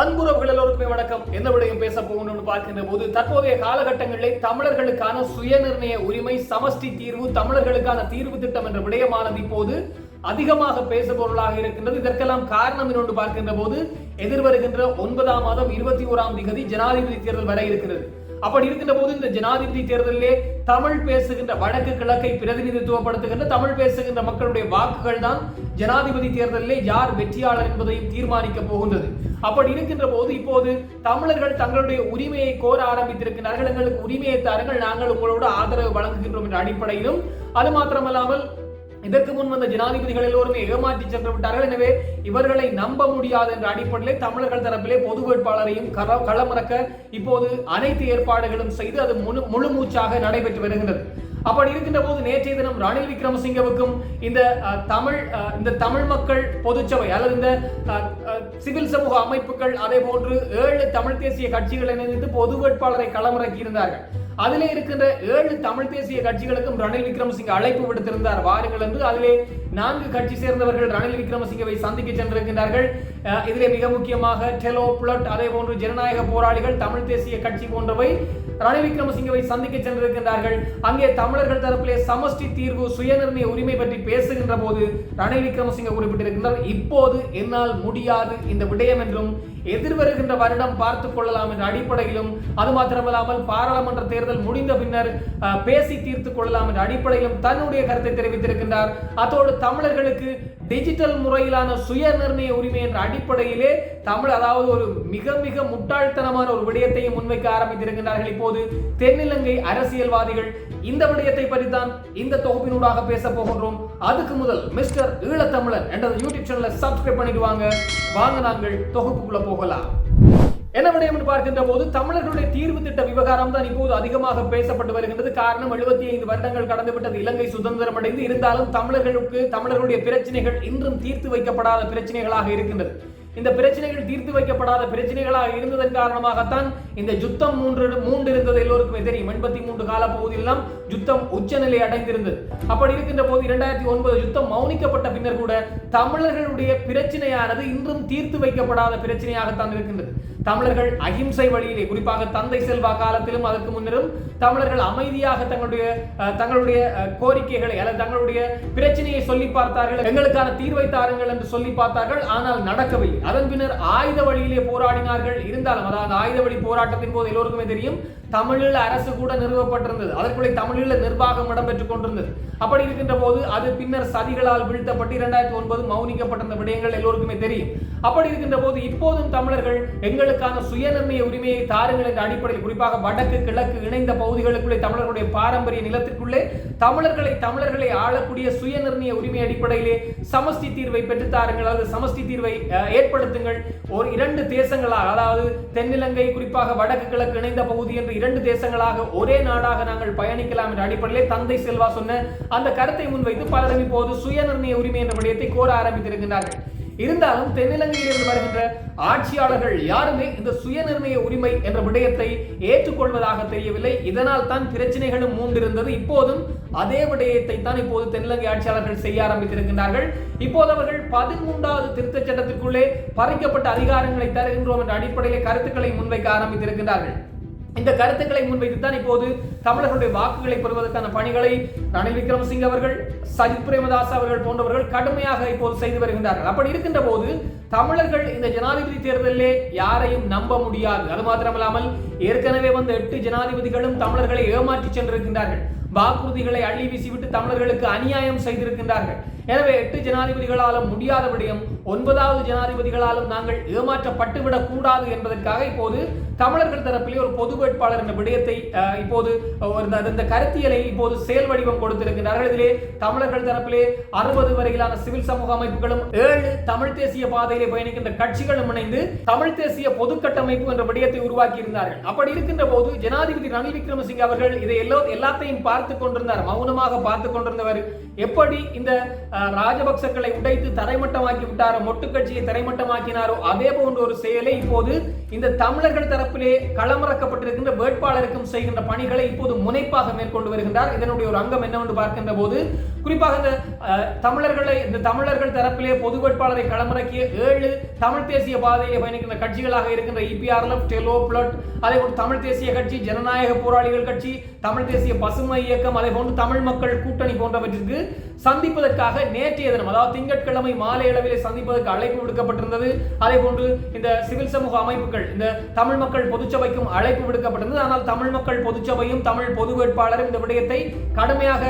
அன்புறவுகள் எல்லோருக்குமே வணக்கம். எந்த விடயம் பேச போகணும்னு பார்க்கின்ற போது தற்போதைய காலகட்டங்களில் தமிழர்களுக்கான சுயநிர்ணய உரிமை சமஷ்டி தீர்வு தமிழர்களுக்கான தீர்வு திட்டம் என்ற விடயமானது இப்போது அதிகமாக பேச பொருளாக இருக்கின்றது. இதற்கெல்லாம் காரணம் என்னொன்று பார்க்கின்ற போது எதிர்வருகின்ற ஒன்பதாம் மாதம் இருபத்தி ஓராம் திகதி ஜனாதிபதி தேர்தல் வர இருக்கிறது. அப்படி இருக்கின்ற போது இந்த ஜனாதிபதி தேர்தலிலே தமிழ் பேசுகின்ற வடக்கு கிழக்கை பிரதிநிதித்துவப்படுத்துகின்ற தமிழ் பேசுகின்ற மக்களுடைய வாக்குகள் தான் ஜனாதிபதி தேர்தலிலே யார் வெற்றியாளர் என்பதையும் தீர்மானிக்க போகின்றது. அப்படி இருக்கின்ற போது இப்போது தமிழர்கள் தங்களுடைய உரிமையை கோர ஆரம்பித்திருக்கிறார்கள் எங்களுக்கு உரிமையை தாருங்கள் நாங்கள் உங்களோட ஆதரவு வழங்குகின்றோம் என்ற அடிப்படையிலும் அது மாத்திரமல்லாமல் இதற்கு முன் வந்த ஜனாதிபதிகள் எல்லோருமே ஏமாற்றி சென்று விட்டார்கள். எனவே இவர்களை நம்ப முடியாது என்ற அடிப்படையிலே தமிழர்கள் தரப்பிலே பொது வேட்பாளரையும் களமிறக்க இப்போது அனைத்து ஏற்பாடுகளும் செய்து அது முழு முழு மூச்சாக நடைபெற்று வருகின்றது. அப்படி இருக்கின்ற போது நேற்றைய தினம் ரணில் விக்ரமசிங்கவுக்கும் இந்த தமிழ் அஹ், இந்த தமிழ் மக்கள் பொதுச்சபை அல்லது இந்த சிவில் சமூக அமைப்புகள் அதே போன்று ஏழு தமிழ் தேசிய கட்சிகள் இணைந்து பொது வேட்பாளரை களமிறக்கி இருந்தார்கள் அதிலே இருக்கின்ற ஏழு தமிழ் தேசிய கட்சிகளுக்கும் ரணில் விக்ரமசிங்க அழைப்பு விடுத்திருந்தார். வாருங்கள் என்று அதிலே நான்கு கட்சி சேர்ந்தவர்கள் ரணில் விக்ரமசிங்கவை சந்திக்க சென்றிருக்கின்றார்கள். இதிலே மிக முக்கியமாக டெலோ புலட் அதே போன்று ஜனநாயக போராளிகள் தமிழ் தேசிய கட்சி போன்றவை ரணில் விக்ரமசிங்கவை சந்திக்க சென்றிருக்கின்றார்கள். அங்கே தமிழர்கள் தரப்பிலே சமஷ்டி தீர்வு சுயநிர்ணய உரிமை பற்றி பேசுகின்ற போது ரணில் விக்ரமசிங்க குறிப்பிட்டிருக்கின்றார் இப்போது என்னால் முடியாது இந்த விடயம் என்றும் எதிர்வருகின்ற வருடம் பார்த்து கொள்ளலாம் என்ற அடிப்படையிலும் அது மாத்திரமல்லாமல் பாராளுமன்ற தேர்தல் முடிந்த பின்னர் அஹ், பேசி தீர்த்து கொள்ளலாம் என்ற அடிப்படையிலும் தன்னுடைய கருத்தை தெரிவித்திருக்கின்றார். அதோடு தமிழர்களுக்கு டிஜிட்டல் முறையிலான சுய நிர்ணய உரிமை என்ற அடிப்படையிலே தமிழ் அதாவது ஒரு மிக மிக முட்டாள்தனமான ஒரு விடயத்தையும் முன்வைக்க ஆரம்பித்திருக்கின்றார்கள். இப்போது தென்னிலங்கை அரசியல்வாதிகள் இந்த விடயத்தை பற்றி தான் இந்த தொகுப்பினூடாக பேச போகின்றோம். அதுக்கு முதல் மிஸ்டர் ஈழத்தமிழன் என்ற யூடியூப் சேனலை சப்ஸ்கிரைப் பண்ணிடுவாங்க வாங்க நாங்கள் தொகுப்புக்குள்ள போகலாம். என்ன விடயம் என்று பார்க்கின்ற போது தமிழர்களுடைய தீர்வு திட்ட விவகாரம் தான் இப்போது அதிகமாக பேசப்பட்டு வருகின்றது. காரணம் 75 ஐந்து வருடங்கள் கடந்துவிட்டது இலங்கை சுதந்திரம் அடைந்து இருந்தாலும் தமிழர்களுக்கு தமிழர்களுடைய பிரச்சனைகள் இன்றும் தீர்த்து வைக்கப்படாத பிரச்சனைகளாக இருக்கின்றது. இந்த பிரச்சனைகள் தீர்த்து வைக்கப்படாத பிரச்சனைகளாக இருந்ததன் காரணமாகத்தான் இந்த யுத்தம் மூன்று மூன்று இருந்தது. எல்லோருக்குமே தெரியும். எண்பத்தி மூன்று கால பகுதியெல்லாம் யுத்தம் உச்சநிலை அடைந்திருந்தது. அப்படி இருக்கின்ற போது இரண்டாயிரத்தி ஒன்பது யுத்தம் மௌனிக்கப்பட்ட பின்னர் கூட தமிழர்களுடைய பிரச்சனையானது இன்றும் தீர்த்து வைக்கப்படாத பிரச்சனையாகத்தான் இருக்கின்றது. தமிழர்கள் அகிம்சை வழியிலே குறிப்பாக தந்தை செல்வா காலத்திலும் அதற்கு முன்னரும் தமிழர்கள் அமைதியாக தங்களுடைய அஹ், தங்களுடைய கோரிக்கைகளை அல்லது தங்களுடைய பிரச்சனையை சொல்லி பார்த்தார்கள். எங்களுக்கான தீர்வை தாருங்கள் என்று சொல்லி பார்த்தார்கள். ஆனால் நடக்கவில்லை. அதன் பின்னர் ஆயுத வழியிலே போராடினார்கள். இருந்தாலும் அதாவது ஆயுத வழி போராட்டத்தின் போது எல்லோருக்குமே தெரியும் தமிழில் அரசு கூட நிறுவப்பட்டிருந்தது. அதற்குள்ளே தமிழில் நிர்வாகம் இடம்பெற்றுக் கொண்டிருந்தது. அப்படி இருக்கின்ற போது அது பின்னர் சதிகளால் வீழ்த்தப்பட்டு இரண்டாயிரத்தி ஒன்பது மௌனிக்கப்பட்டிருந்த விடயங்கள் எல்லோருக்குமே தெரியும். அப்படி இருக்கின்ற போது இப்போதும் தமிழர்கள் எங்களுக்கான சுயநிர்ணய உரிமையை தாருங்கள் என்ற அடிப்படையில் குறிப்பாக வடக்கு கிழக்கு இணைந்த பகுதிகளுக்குள்ளே தமிழர்களுடைய பாரம்பரிய நிலத்திற்குள்ளே தமிழர்களை தமிழர்களை ஆளக்கூடிய சுயநிர்ணய உரிமை அடிப்படையிலே சமஷ்டி தீர்வை பெற்றுத்தாருங்கள் அல்லது சமஷ்டி தீர்வை ஏற்படுத்துங்கள். ஒரு இரண்டு தேசங்களாக அதாவது தென்னிலங்கை குறிப்பாக வடக்கு கிழக்கு இணைந்த பகுதி என்று இரண்டு தேசங்களாக ஒரே நாடாக நாங்கள் பயணிக்கலாம் என்ற அடிப்படையிலே தந்தை செல்வா சொன்ன அந்த கருத்தை முன்வைத்து பலரும் இப்போது சுயநிர்ணய உரிமை என்ற விடயத்தை கோர ஆரம்பித்திருக்கிறார்கள் இருந்தாலும் தென்னிலங்கையிலிருந்து வருகின்ற ஆட்சியாளர்கள் யாருமே இந்த சுயநிர்ணய உரிமை என்ற விடயத்தை ஏற்றுக்கொள்வதாக தெரியவில்லை. இதனால் தான் பிரச்சனைகளும் மூண்டிருந்தது. இப்போதும் அதே விடயத்தை தான் இப்போது தென்னிலங்கை ஆட்சியாளர்கள் செய்ய ஆரம்பித்திருக்கின்றார்கள். இப்போது அவர்கள் பதிமூன்றாவது திருத்தச் சட்டத்திற்குள்ளே பறிக்கப்பட்ட அதிகாரங்களை தருகின்றோம் என்ற அடிப்படையிலே கருத்துக்களை முன்வைக்க ஆரம்பித்திருக்கின்றார்கள். இந்த கருத்துக்களை முன்வைத்து தான் இப்போது தமிழர்களுடைய வாக்குகளை பெறுவதற்கான பணிகளை ரணில் விக்ரமசிங்க அவர்கள் சஜித் பிரேமதாஸ் அவர்கள் போன்றவர்கள் கடுமையாக இப்போது செய்து வருகின்றார்கள். அப்படி இருக்கின்ற போது தமிழர்கள் இந்த ஜனாதிபதி தேர்தலிலே யாரையும் நம்ப முடியாது. அது மாத்திரமல்லாமல் ஏற்கனவே வந்த எட்டு ஜனாதிபதிகளும் தமிழர்களை ஏமாற்றி சென்றிருக்கின்றார்கள். வாக்குறுதிகளை அள்ளி வீசிவிட்டு தமிழர்களுக்கு அநியாயம் செய்திருக்கின்றார்கள். எனவே எட்டு ஜனாதிபதிகளாலும் முடியாத விடயம் ஒன்பதாவது ஜனாதிபதிகளாலும் நாங்கள் ஏமாற்றப்பட்டுவிடக் கூடாது என்பதற்காக இப்போது தமிழர்கள் தரப்பிலே ஒரு பொது வேட்பாளர் என்ற விடயத்தை இப்போது இந்த- கருத்தியலை இப்போது செயல் வடிவம் கொடுத்திருக்கிறார்கள் இதிலே தமிழர்கள் தரப்பிலே அறுபது வரையிலான சிவில் சமூக அமைப்புகளும் ஏழு தமிழ் தேசிய பாதையிலே பயணிக்கின்ற கட்சிகளும் இணைந்து தமிழ் தேசிய பொது கட்டமைப்பு என்ற விடயத்தை உருவாக்கி இருந்தார்கள் அப்படி இருக்கின்ற போது ஜனாதிபதி ரணில் விக்ரமசிங்க அவர்கள் இதை எல்லோ எல்லாத்தையும் பார்த்து பார்த்து கொண்டிருந்தார் மௌனமாக பார்த்து கொண்டிருந்தவர். எப்படி இந்த ராஜபக்சக்களை உடைத்து தரைமட்டமாக்கி விட்டாரோ மொட்டு கட்சியை தரைமட்டமாக்கினாரோ அதே போன்ற ஒரு செயலை இப்போது இந்த தமிழர்கள் தரப்பிலே களமிறக்கப்பட்டிருக்கின்ற வேட்பாளருக்கும் செய்கின்ற பணிகளை இப்போது முனைப்பாக மேற்கொண்டு வருகின்றார். இதனுடைய ஒரு அங்கம் என்னவென்று பார்க்கின்ற போது குறிப்பாக இந்த தமிழர்களை இந்த தமிழர்கள் தரப்பிலே பொது வேட்பாளரை களமிறக்கிய ஏழு தமிழ் தேசிய பாதையை பயணிக்கின்ற கட்சிகளாக இருக்கின்ற இபிஆர்எஃப் டெலோ பிளட் அதே போன்று தமிழ் தேசிய கட்சி ஜனநாயக போராளிகள் கட்சி தமிழ் தேசிய பசுமை இயக்கம் அதே போன்று தமிழ் மக்கள் கூட்டணி போன்றவற்றிற்கு சந்திப்பதற்காக நேற்றைய தினம் அதாவது திங்கட்கிழமை மாலை அளவிலே சந்திப்பதற்கு அழைப்பு விடுக்கப்பட்டிருந்தது. அதே போன்று இந்த சிவில் சமூக அமைப்புகள் இந்த தமிழ் மக்கள் பொதுச்சபைக்கும் அழைப்பு விடுக்கப்பட்டிருந்தது. ஆனால் தமிழ் மக்கள் பொதுச்சபையும் தமிழ் பொது வேட்பாளரும் இந்த விடயத்தை கடுமையாக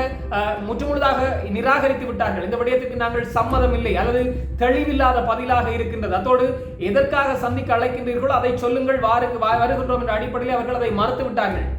முற்றுமுழுதாக நிராகரித்து விட்டார்கள். இந்த விடயத்துக்கு நாங்கள் சம்மதம் இல்லை அல்லது தெளிவில்லாத பதிலாக இருக்கின்றது. அத்தோடு எதற்காக சந்திக்க அழைக்கின்றீர்களோ அதை சொல்லுங்கள் வாருங்க வருகின்றோம் என்ற அடிப்படையில் அவர்கள் அதை மறுத்து விட்டார்கள்.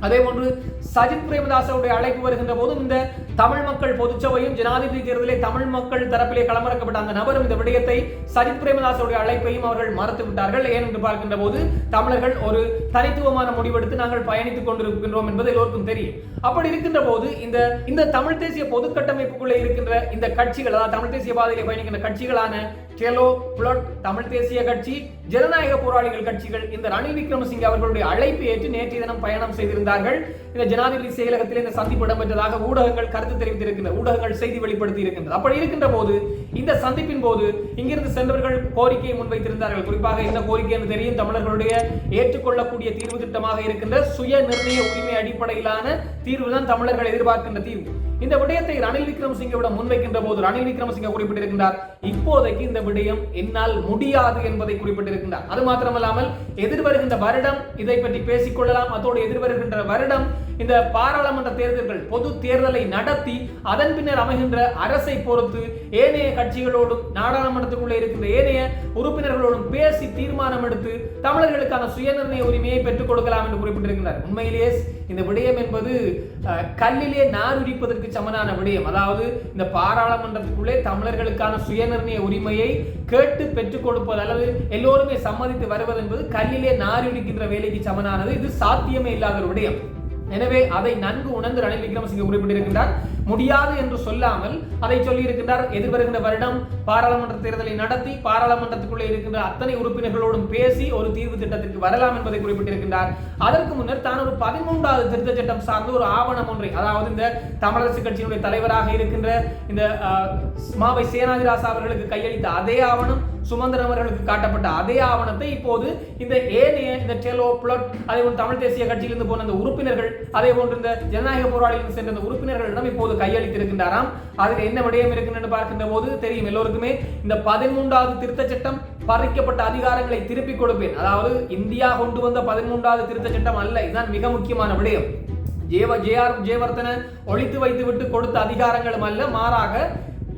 அதே போன்று சஜித் பிரேமதாசவுடைய அழைப்பு வருகின்ற போதும் இந்த தமிழ் மக்கள் பொதுச்சபையும் ஜனாதிபதி தேர்தலில் தமிழ் மக்கள் தரப்பிலே களமிறக்கப்பட்ட அந்த நபரும் இந்த விடயத்தை சஜித் பிரேமதாசோடைய அழைப்பையும் அவர்கள் மறுத்து விட்டார்கள். ஏன் என்று பார்க்கின்ற போது தமிழர்கள் ஒரு தனித்துவமான முடிவெடுத்து நாங்கள் பயணித்துக் கொண்டிருக்கின்றோம் என்பது எல்லோருக்கும் தெரியும். அப்படி இருக்கின்ற போது இந்த இந்த தமிழ் தேசிய பொது கட்டமைப்புக்குள்ளே இருக்கின்ற இந்த கட்சிகள் அதாவது தமிழ் தேசிய பாதையிலே பயணிக்கின்ற கட்சிகளான டெலோ புளட் தமிழ் தேசிய கட்சி ஜனநாயக போராளிகள் கட்சிகள் இந்த ரணில் விக்ரமசிங்கே அவர்களுடைய அழைப்பு ஏற்று நேற்றைய தினம் பயணம் செய்திருந்தார்கள். இந்த ஜனாதிபதி செயலகத்தில் இந்த சந்திப்பு இடம்பெற்றதாக ஊடகங்கள் கருத்து தெரிவித்திருக்கின்ற ஊடகங்கள் செய்தி வெளிப்படுத்தி இருக்கின்றது. அப்படி இருக்கின்ற போது இந்த சந்திப்பின் போது இங்கிருந்து சென்றவர்கள் கோரிக்கையை முன்வைத்திருந்தார்கள். குறிப்பாக என்ன கோரிக்கை என்று தெரியும் தமிழர்களுடைய ஏற்றுக்கொள்ளக்கூடிய தீர்வு திட்டமாக இருக்கின்ற சுய நிர்ணய உரிமை அடிப்படையிலான தீர்வு தான் தமிழர்கள் எதிர்பார்க்கின்ற தீர்வு. இந்த விடயத்தை ரணில் விக்ரமசிங்கவிடம் முன்வைக்கின்ற போது ரணில் விக்ரமசிங்க குறிப்பிட்டிருக்கின்றார். இப்போதைக்கு இந்த விடயம் என்னால் முடியாது என்பதை குறிப்பிட்டிருக்கின்றார். அது மாத்திரமல்லாமல் எதிர்வருகின்ற வருடம் இதை பற்றி பேசிக் கொள்ளலாம் அதோடு எதிர்வருகின்ற வருடம் இந்த பாராளுமன்ற தேர்தல்கள் பொது தேர்தலை நடத்தி அதன் பின்னர் அமைகின்ற அரசை பொறுத்து ஏனைய கட்சிகளோடும் நாடாளுமன்றத்துக்குள்ளே இருக்கின்ற ஏனைய உறுப்பினர்களோடும் பேசி தீர்மானம் எடுத்து தமிழர்களுக்கான சுயநிர்ணய உரிமையை பெற்றுக் கொடுக்கலாம் என்று குறிப்பிட்டிருக்கிறார் உண்மையிலேயே இந்த விடயம் என்பது கல்லிலே நார் உரிப்பதற்கு சமனான விடயம். அதாவது இந்த பாராளுமன்றத்துக்குள்ளே தமிழர்களுக்கான சுயநிர்ணய உரிமையை கேட்டு பெற்றுக் கொடுப்பது அல்லது எல்லோருமே சம்மதித்து வருவது என்பது கல்லிலே நார் உரிக்கின்ற வேலைக்கு சமனானது. இது சாத்தியமே இல்லாத ஒரு விடயம். எனவே அதை நன்கு உணர்ந்து ரணில் விக்ரமசிங்க குறிப்பிட்டிருக்கின்றார் முடியாது என்று சொல்லாமல் அதை சொல்லி இருக்கின்றார் எதிர்வருகின்ற வருடம் பாராளுமன்ற தேர்தலை நடத்தி பாராளுமன்றத்துக்குள்ளே இருக்கின்ற அத்தனை உறுப்பினர்களோடும் பேசி ஒரு தீர்வு திட்டத்திற்கு வரலாம் என்பதை குறிப்பிட்டிருக்கின்றார். அதற்கு முன்னர் தான் ஒரு பதிமூன்றாவது திருத்த சட்டம் சார்ந்த ஒரு ஆவணம் ஒன்றை அதாவது இந்த தமிழரசு கட்சியினுடைய தலைவராக இருக்கின்ற இந்த மாவை சேனாதிராசா அவர்களுக்கு கையளித்த அதே ஆவணம் சுமந்திரன் அவர்களுக்கு காட்டப்பட்ட அதே ஆவணத்தை இப்போது இந்த ஏனைய இந்த டெலோ புலட் அதே போன்று தமிழ் தேசிய கட்சியிலிருந்து போன அந்த உறுப்பினர்கள் அதே போன்று இந்த ஜனநாயக போராளிகள் சென்ற அந்த உறுப்பினர்களிடம் இப்போது கையளித்திருக்கின்றாராம். அதில் என்ன விடயம் இருக்குன்னு பார்க்கின்ற போது தெரியும் எல்லோருக்குமே இந்த பதிமூன்றாவது திருத்த சட்டம் பறிக்கப்பட்ட அதிகாரங்களை திருப்பிக் கொடுப்பேன். அதாவது இந்தியா கொண்டு வந்த பதிமூன்றாவது திருத்த சட்டம் அல்ல. இதுதான் மிக முக்கியமான விடயம். ஜேவ ஜேஆர் ஜெயவர்த்தன ஒழித்து வைத்து விட்டு கொடுத்த அதிகாரங்களும் அல்ல. மாறாக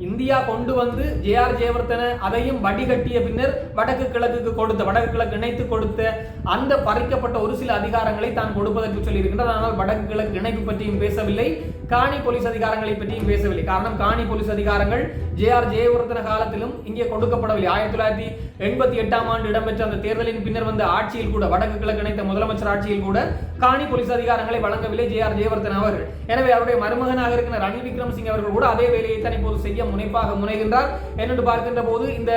இந்தியா கொண்டு வந்து ஜேஆர் ஜெயவர்த்தன அதையும் வடிகட்டிய பின்னர் வடக்கு கிழக்குக்கு கொடுத்த வடக்கு கிழக்கு இணைத்து கொடுத்த அந்த பறிக்கப்பட்ட ஒரு சில அதிகாரங்களை தான் கொடுப்பதற்கு சொல்லியிருக்கின்றார். ஆனால் வடக்கு கிழக்கு இணைப்பு பற்றியும் பேசவில்லை. காணி போலீஸ் அதிகாரங்களை பற்றியும் பேசவில்லை. காரணம் காணி போலீஸ் அதிகாரங்கள் ஜேஆர் ஜெயவர்தன காலத்திலும் இங்கே கொடுக்கப்படவில்லை. ஆயிரத்தி தொள்ளாயிரத்தி எண்பத்தி எட்டாம் ஆண்டு இடம்பெற்ற அந்த தேர்தலின் பின்னர் வந்த ஆட்சியில் கூட வடக்கு கிழக்கு இணைத்த முதலமைச்சர் ஆட்சியில் கூட காணி போலீஸ் அதிகாரங்களை வழங்கவில்லை ஜேஆர் ஜெயவர்தன் அவர்கள். எனவே அவருடைய மருமகனாக இருக்கிற ரணில் விக்ரமசிங் அவர்கள் கூட அதே வேலையை தான் இப்போது செய்ய முனைப்பாக முனைகின்றார். என்று பார்க்கின்ற போது இந்த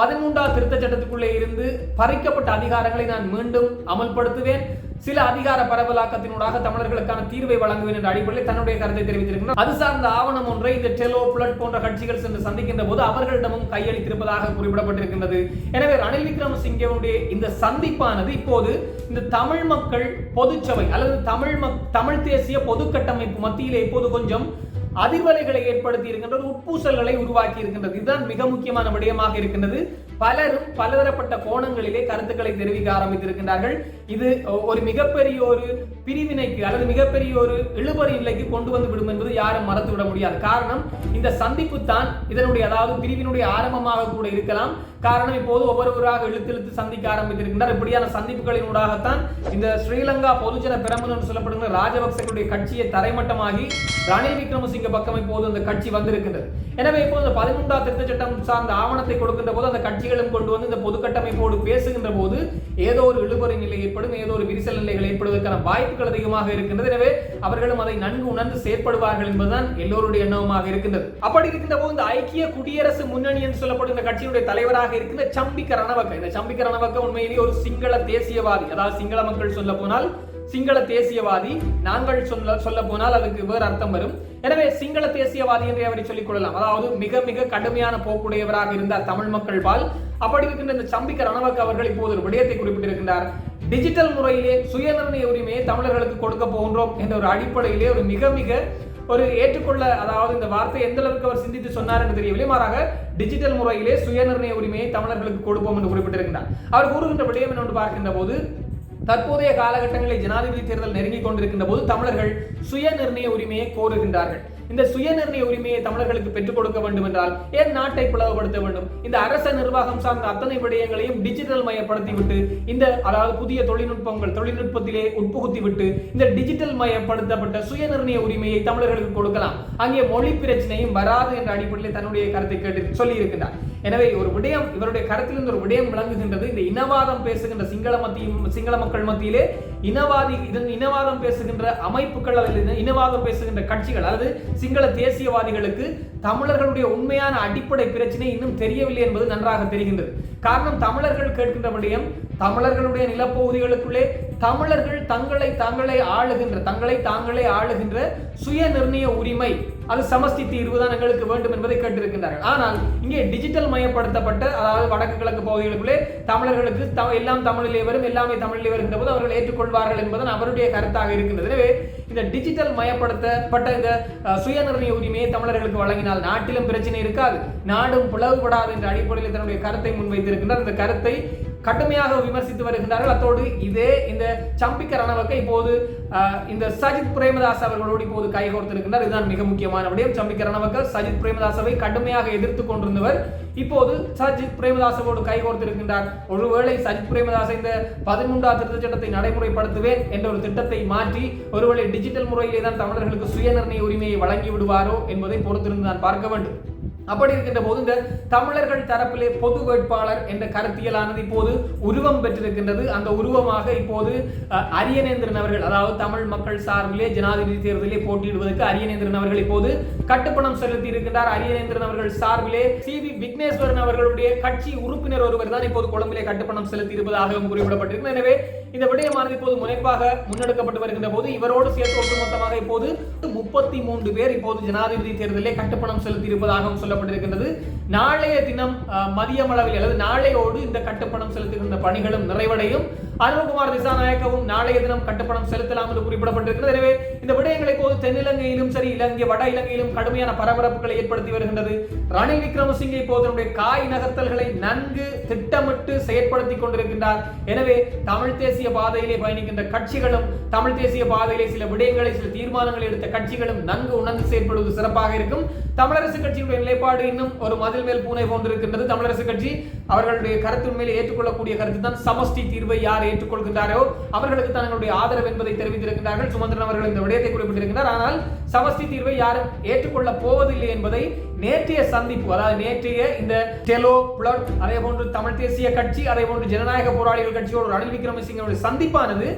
பதிமூன்றாம் பதிமூன்றாவது திருத்த சட்டத்துக்குள்ளே இருந்து பறிக்கப்பட்ட அதிகாரங்களை நான் மீண்டும் அமல்படுத்துவேன். சில அதிகார பரவலாக்கத்தினூடாக தமிழர்களுக்கான தீர்வை வழங்குவேன் என்ற அடிப்படையில் தன்னுடைய கருத்தை தெரிவித்திருக்கிறார் அது சார்ந்த ஆவணம் ஒன்றை இந்த டெலோ புலட் போன்ற கட்சிகள் சென்று சந்திக்கின்ற போது அவர்களிடமும் கையளித்திருப்பதாக குறிப்பிடப்பட்டிருக்கின்றது. எனவே ரணில் விக்ரமசிங்கவுடைய இந்த சந்திப்பானது இப்போது இந்த தமிழ் மக்கள் பொதுச்சபை அல்லது தமிழ் மக் தமிழ் தேசிய பொது கட்டமைப்பு மத்தியிலே இப்போது கொஞ்சம் அதிர்வலைகளை ஏற்படுத்தி இருக்கின்றது உட்பூசல்களை உருவாக்கி இருக்கின்றது. இதுதான் மிக முக்கியமான விடயமாக இருக்கின்றது. பலரும் பலதரப்பட்ட கோணங்களிலே கருத்துக்களை தெரிவிக்க ஆரம்பித்திருக்கின்றார்கள். இது ஒரு மிகப்பெரிய ஒரு பிரிவினைக்கு அல்லது மிகப்பெரிய ஒரு இழுபறி நிலைக்கு கொண்டு வந்து விடும் என்பது யாரும் மறந்து விட முடியாது. காரணம் இந்த சந்திப்பு தான் இதனுடைய அதாவது பிரிவினுடைய ஆரம்பமாக கூட இருக்கலாம். காரணம் இப்போது ஒவ்வொருவராக இழுத்து இழுத்து சந்திக்க ஆரம்பித்திருக்கின்றார். இப்படியான சந்திப்புகளின் ஊடாகத்தான் இந்த ஸ்ரீலங்கா பொதுஜன பிரமுன் என்று சொல்லப்படுகிற ராஜபக்சர்களுடைய கட்சியை தரைமட்டமாகி ரணில் விக்ரமசிங்க பக்கம் இப்போது அந்த கட்சி வந்திருக்கின்றது. எனவே இப்போது இந்த பதிமூன்றாம் திருத்த சட்டம் சார்ந்த ஆவணத்தை கொடுக்கின்ற போது அந்த கட்சிகளும் கொண்டு வந்து இந்த பொது கட்டமைப்போடு பேசுகின்ற போது ஏதோ ஒரு இழுபறி நிலை ஏற்படும் ஏதோ ஒரு விரிசல் நிலைகள் ஏற்படுவதற்கான வாய்ப்புகள் அதிகமாக இருக்கின்றது. எனவே அவர்களும் அதை நன்கு உணர்ந்து செயற்படுவார்கள் என்பதுதான் எல்லோருடைய எண்ணமாக இருக்கின்றது. அப்படி இருக்கின்ற போது இந்த ஐக்கிய குடியரசு முன்னணி என்று சொல்லப்படுகின்ற கட்சியுடைய தலைவராக இருக்கின்ற சம்பிக்க ரணவக்க இந்த சம்பிக்க ரணவக்க உண்மையிலேயே ஒரு சிங்கள தேசியவாதி. அதாவது சிங்கள மக்கள் சொல்ல போனால் சிங்கள தேசியவாதி. நாங்கள் சொல்ல சொல்ல போனால் அதுக்கு வேறு அர்த்தம் வரும். எனவே சிங்கள தேசியவாதி என்று அவரை சொல்லிக் கொள்ளலாம். அதாவது மிக மிக கடுமையான போக்குடையவராக இருந்தார் தமிழ் மக்கள் பால். அப்படி இருக்கின்ற இந்த சம்பிக்க ரணவக்க அவர்கள் இப்போது ஒரு விடயத்தை குறிப்பிட்டிருக்கின்றார். டிஜிட்டல் முறையிலே சுயநிர்ணய உரிமையை தமிழர்களுக்கு கொடுக்க போகின்றோம் என்ற ஒரு அடிப்படையிலே ஒரு மிக மிக ஒரு ஏற்றுக்கொள்ள அதாவது இந்த வார்த்தை எந்த அளவுக்கு அவர் சிந்தித்து சொன்னார் என்று தெரியவில்லை. மாறாக டிஜிட்டல் முறையிலே சுயநிர்ணய உரிமையை தமிழர்களுக்கு கொடுப்போம் என்று குறிப்பிட்டிருக்கிறார். அவர் கூறுகின்ற விடயம் என்று பார்க்கின்ற போது தற்போதைய காலகட்டங்களில் ஜனாதிபதி தேர்தல் நெருங்கிக் கொண்டிருக்கின்ற போது தமிழர்கள் சுய நிர்ணய உரிமையை கோருகின்றார்கள். இந்த சுயநிர்ணய உரிமையை தமிழர்களுக்கு பெற்றுக் கொடுக்க வேண்டும் என்றால் ஏன் நாட்டை பிளவுபடுத்த வேண்டும்? இந்த அரச நிர்வாகம் சார்ந்த அத்தனை விடயங்களையும் டிஜிட்டல் மயப்படுத்தி விட்டு இந்த அதாவது புதிய தொழில்நுட்பங்கள் தொழில்நுட்பத்திலே உட்புகுத்தி விட்டு இந்த டிஜிட்டல் மயப்படுத்தப்பட்ட சுயநிர்ணய உரிமையை தமிழர்களுக்கு கொடுக்கலாம். அங்கே மொழி பிரச்சனையும் வராது என்ற அடிப்படையில் தன்னுடைய கருத்தை கேட்டு சொல்லி இருக்கின்றார் எனவே ஒரு விடயம் இவருடைய கருத்திலிருந்து ஒரு விடயம் விளங்குகின்றது. இந்த இனவாதம் பேசுகின்ற சிங்கள மத்தியும் சிங்கள மக்கள் மத்தியிலே இனவாதி இனவாதம் பேசுகின்ற அமைப்புகள் அல்லது இனவாதம் பேசுகின்ற கட்சிகள் அல்லது சிங்கள தேசியவாதிகளுக்கு தமிழர்களுடைய உண்மையான அடிப்படை பிரச்சனை இன்னும் தெரியவில்லை என்பது நன்றாக தெரிகின்றது. காரணம் தமிழர்கள் கேட்கின்ற விடயம் தமிழர்களுடைய நிலப்பகுதிகளுக்குள்ளே தமிழர்கள் தங்களை தாங்களே ஆளுகின்ற தங்களை தாங்களே ஆளுகின்ற சுய நிர்ணய உரிமை அது சமஸ்தி தீர்வு தான் எங்களுக்கு வேண்டும் என்பதை கேட்டிருக்கின்றார்கள். ஆனால் இங்கே டிஜிட்டல் மயப்படுத்தப்பட்ட அதாவது வடக்கு கிழக்கு பகுதிகளுக்குள்ளே தமிழர்களுக்கு எல்லாம் தமிழிலே வரும் எல்லாமே தமிழிலே வருகின்ற போது அவர்கள் ஏற்றுக்கொள்வார்கள் என்பதன் அவருடைய கருத்தாக இருக்கின்றது. எனவே இந்த டிஜிட்டல் மயப்படுத்தப்பட்ட இந்த சுயநிர்ணய உரிமையை தமிழர்களுக்கு வழங்கினால் நாட்டிலும் பிரச்சனை இருக்காது. நாடும் பிளவுபடாது என்ற அடிப்படையில் தன்னுடைய கருத்தை முன்வைத்திருக்கின்றார். இந்த கருத்தை கடுமையாக விமர்சித்து வருகின்றார்கள். அத்தோடு இதே இந்த சம்பிக்க இப்போது இந்த சஜித் பிரேமதாஸ் அவர்களோடு இப்போது கைகோர்த்திருக்கின்றார் இதுதான் மிக முக்கியமான விடயம். சம்பிக்க ரணவக்கர் சஜித் பிரேமதாசவை கடுமையாக எதிர்த்து கொண்டிருந்தவர். இப்போது சஜித் பிரேமதாசவோடு கைகோர்த்திருக்கின்றார் ஒருவேளை சஜித் பிரேமதாஸ் இந்த பதிமூன்றாம் திருத்த சட்டத்தை நடைமுறைப்படுத்துவேன் என்ற ஒரு திட்டத்தை மாற்றி ஒருவேளை டிஜிட்டல் முறையிலே தான் தமிழர்களுக்கு சுயநிர்ணய உரிமையை வழங்கி விடுவாரோ என்பதை பொறுத்திருந்து நான் பார்க்க வேண்டும். அப்படி இருக்கின்ற போது இந்த தமிழர்கள் தரப்பிலே பொது வேட்பாளர் என்ற கருத்தியலானது இப்போது உருவம் பெற்றிருக்கின்றது. அந்த உருவமாக இப்போது அரியநேந்திரன் அவர்கள் அதாவது தமிழ் மக்கள் சார்பிலே ஜனாதிபதி தேர்தலிலே போட்டியிடுவதற்கு அரியநேந்திரன் அவர்கள் இப்போது கட்டுப்பணம் செலுத்தி இருக்கின்றார். அரியநேந்திரன் அவர்கள் சார்பிலே சி. வி. விக்னேஸ்வரன் அவர்களுடைய கட்சி உறுப்பினர் ஒருவர் தான் இப்போது கொழும்பிலே கட்டுப்பணம் செலுத்தி இருப்பதாகவும் குறிப்பிடப்பட்டிருக்கிறது. எனவே இந்த விடயமானது இப்போது முனைப்பாக முன்னெடுக்கப்பட்டு வருகின்ற போது இவரோடு சேர்த்து ஒட்டுமொத்தமாக இப்போது முப்பத்தி மூன்று பேர் இப்போது ஜனாதிபதி தேர்தலில் கட்டுப்பணம் செலுத்தி இருப்பதாகவும் சொல்லப்பட்டிருக்கின்றது நாளைய தினம் மதியம் அளவில் அல்லது நாளையோடு இந்த கட்டுப்பணம் செலுத்துகின்ற பணிகளும் நிறைவடையும். அருண்குமார் திசாநாயக்கவும் நாளைய தினம் கட்டுப்பணம் செலுத்தலாம் என்று குறிப்பிடப்பட்டிருக்கிறது. எனவே இந்த விடயங்களை போது தென்னிலங்கையிலும் சரி இலங்கை வட இலங்கையிலும் கடுமையான பரபரப்புகளை ஏற்படுத்தி வருகின்றது. ரணில் விக்ரமசிங்கை இப்போது காய் நகர்த்தல்களை நன்கு திட்டமிட்டு செயற்படுத்தி கொண்டிருக்கின்றார். எனவே தமிழ் தேசிய பாதையிலே பயணிக்கின்ற கட்சிகளும் தமிழ் தேசிய பாதையிலே சில விடயங்களை சில தீர்மானங்களை எடுத்த கட்சிகளும் நன்கு உணர்ந்து செயற்படுவது சிறப்பாக இருக்கும். தமிழரசு கட்சியுடைய நிலைப்பாடு இன்னும் ஒரு மதில் மேல் பூனை போன்றிருக்கின்றது. தமிழரசு கட்சி அவர்களுடைய கருத்து மேலே ஏற்றுக்கொள்ளக்கூடிய கருத்து தான் சமஷ்டி தீர்வை யார் ஏற்றுக்கொள்கின்றாரோ அவர்களுக்கு தங்களுடைய ஆதரவு என்பதை தெரிவித்திருக்கிறார்கள் சுமந்திரன் அவர்கள் இந்த விடயத்தை குறிப்பிட்டிருக்கிறார் ஆனால் சமஸ்தி தீர்வை யாரும் ஏற்றுக்கொள்ள போவதில்லை என்பதை நேற்றைய சந்திப்பு அதாவது நேற்றைய இந்த டெலோ புலட் அதே போன்று தமிழ் தேசிய கட்சி அதே போன்று ஜனநாயக போராளிகள் கட்சியோடு ரணில் விக்ரமசிங்கோட சந்திப்பானது.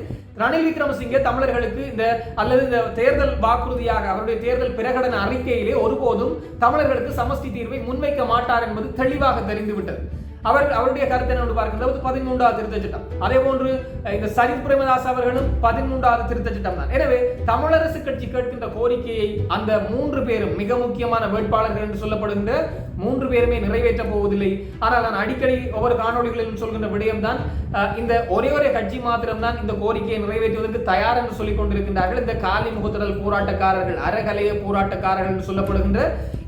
ரணில் விக்ரமசிங்கே தமிழர்களுக்கு இந்த அல்லது இந்த தேர்தல் வாக்குறுதியாக அவருடைய தேர்தல் பிரகடன அறிக்கையிலே ஒருபோதும் தமிழர்களுக்கு சமஸ்தி தீர்வை முன்வைக்க மாட்டார் என்பது தெளிவாக தெரிந்துவிட்டது. அவர் அவருடைய கருத்தை என்ன பார்க்கின்றது பதிமூன்றாவது திருத்த சட்டம் அதே போன்று இந்த சரித் பிரேமதாஸ் அவர்களும் பதிமூன்றாவது திருத்த சட்டம் தான். எனவே தமிழரசு கட்சி கேட்கின்ற கோரிக்கையை அந்த மூன்று பேரும் மிக முக்கியமான வேட்பாளர்கள் என்று சொல்லப்படுகின்ற மூன்று பேருமே நிறைவேற்ற போவதில்லை. ஆனால் நான் அடிக்கடி ஒவ்வொரு காணொலிகளிலும் சொல்கின்ற விடயம் தான் இந்த ஒரே ஒரே கட்சி மாத்திரம் தான் இந்த கோரிக்கையை நிறைவேற்றுவதற்கு தயார் என்று சொல்லிக் கொண்டிருக்கின்றார்கள். இந்த காலி முகத்திடல் போராட்டக்காரர்கள் அறகலைய போராட்டக்காரர்கள் என்று சொல்லப்படுகின்ற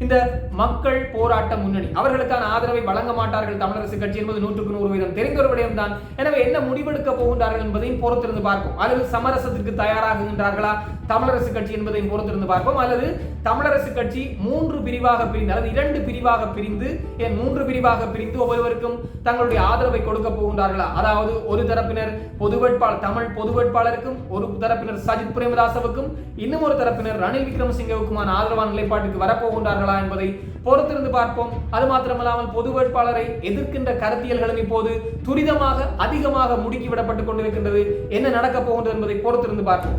இந்த மக்கள் போராட்ட முன்னணி. அவர்களுக்கான ஆதரவை வழங்க மாட்டார்கள் தமிழரசு கட்சி என்பது நூற்றுக்கு நூறு வீதம் தெரிந்த ஒரு தான் எனவே என்ன முடிவெடுக்க போகின்றார்கள் என்பதையும் பொறுத்திருந்து பார்ப்போம். அல்லது சமரசத்திற்கு தயாராகுகின்றார்களா தமிழரசு கட்சி என்பதையும் பொறுத்திருந்து பார்ப்போம். அல்லது தமிழரசு கட்சி மூன்று பிரிவாக பிரிந்து அல்லது இரண்டு பிரிவாக பிரிந்து என் மூன்று பிரிவாக பிரிந்து ஒவ்வொருவருக்கும் தங்களுடைய ஆதரவை கொடுக்க போகின்றார்களா? அதாவது ஒரு தரப்பினர் பொது வேட்பாளர் தமிழ் பொது வேட்பாளருக்கும் ஒரு தரப்பினர் சஜித் பிரேமதாசவுக்கும் இன்னும் ஒரு தரப்பினர் ரணில் விக்ரமசிங்கவுக்குமான ஆதரவான நிலைப்பாட்டுக்கு வரப்போகின்றார்களா இருக்கிறதா என்பதை பொறுத்திருந்து பார்ப்போம். அது மாத்திரமல்லாமல் பொது வேட்பாளரை எதிர்க்கின்ற கருத்தியல்களும் இப்போது துரிதமாக அதிகமாக முடுக்கிவிடப்பட்டுக் கொண்டிருக்கின்றது. என்ன நடக்கப் போகின்றது என்பதை பொறுத்திருந்து பார்ப்போம்.